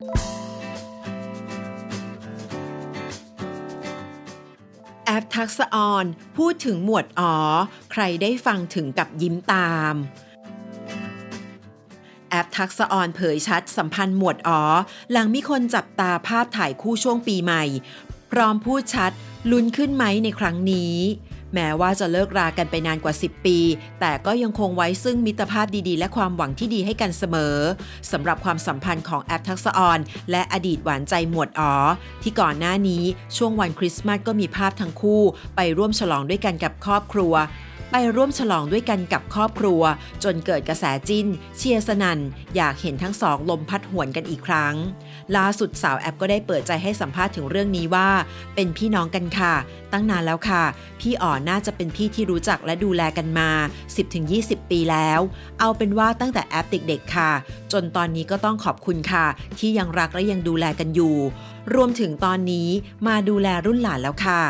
แอปทักษะออนพูดถึงหมวดอ๋อ ใครได้ฟังถึงกับยิ้มตามแอปทักษะออนเผยชัดสัมพันธ์หมวดอ๋อ หลังมีคนจับตาภาพถ่ายคู่ช่วงปีใหม่ พร้อมพูดชัดลุ้นขึ้นไหมในครั้งนี้ แม้ว่าจะเลิกรากันไปนานกว่า 10 ปี แต่ก็ยังคงไว้ซึ่งมิตรภาพดีๆ และความหวังที่ดีให้กันเสมอสำหรับความสัมพันธ์ของแอปทักษะออน และอดีตหวานใจหมวดอ๋อที่ก่อนหน้านี้ช่วงวันคริสต์มาสก็มีภาพทั้งคู่ ไปร่วมฉลองด้วยกันกับครอบครัวไปร่วมฉลองด้วยกันกับครอบครัว จนเกิดกระแสจิ้น เชียร์สนันอยากเห็นทั้งสองลมพัดหวนกันอีกครั้ง ล่าสุดสาวแอปก็ได้เปิดใจให้สัมภาษณ์ถึงเรื่องนี้ว่า เป็นพี่น้องกันค่ะ ตั้งนานแล้วค่ะ พี่อ๋อน่าจะเป็นพี่ที่รู้จักและดูแลกันมา 10-20 ปีแล้ว เอาเป็นว่าตั้งแต่แอปเด็กๆค่ะ จนตอนนี้ก็ต้องขอบคุณค่ะ ที่ยังรักและยังดูแลกันอยู่ รวมถึงตอนนี้มาดูแลรุ่นหลานแล้วค่ะ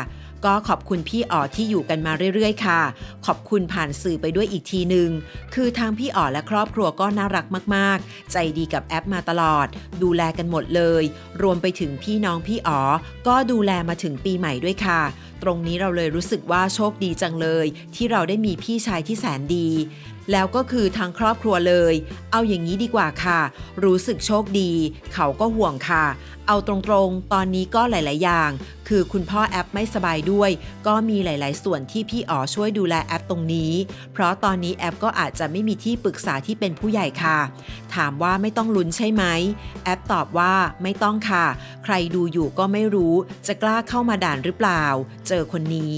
ก็ขอบคุณพี่อ๋อที่อยู่กันมาเรื่อยๆ ค่ะ ขอบคุณผ่านสื่อไปด้วยอีกทีหนึ่งคือทางพี่อ๋อและครอบครัวก็น่ารักมากๆ ใจดีกับแอปมาตลอด ดูแลกันหมดเลย รวมไปถึงพี่น้องพี่อ๋อก็ดูแลมาถึงปีใหม่ด้วยค่ะ ตรงนี้เราเลยรู้สึกว่าโชคดีจังเลย ที่เราได้มีพี่ชายที่แสนดีแล้วก็คือทางครอบครัวเลย เอาอย่างนี้ดีกว่าค่ะ รู้สึกโชคดี เขาก็ห่วงค่ะ เอาตรงๆ ตอนนี้ก็หลาย ๆ อย่าง คือคุณพ่อแอปไม่สบายด้วย ก็มีหลาย ๆ ส่วนที่พี่อ๋อช่วยดูแลแอปตรงนี้ เพราะตอนนี้แอปก็อาจจะไม่มีที่ปรึกษาที่เป็นผู้ใหญ่ค่ะ ถามว่าไม่ต้องลุ้นใช่ไหม แอปตอบว่าไม่ต้องค่ะ ใครดูอยู่ก็ไม่รู้ จะกล้าเข้ามาด่านหรือเปล่า เจอคนนี้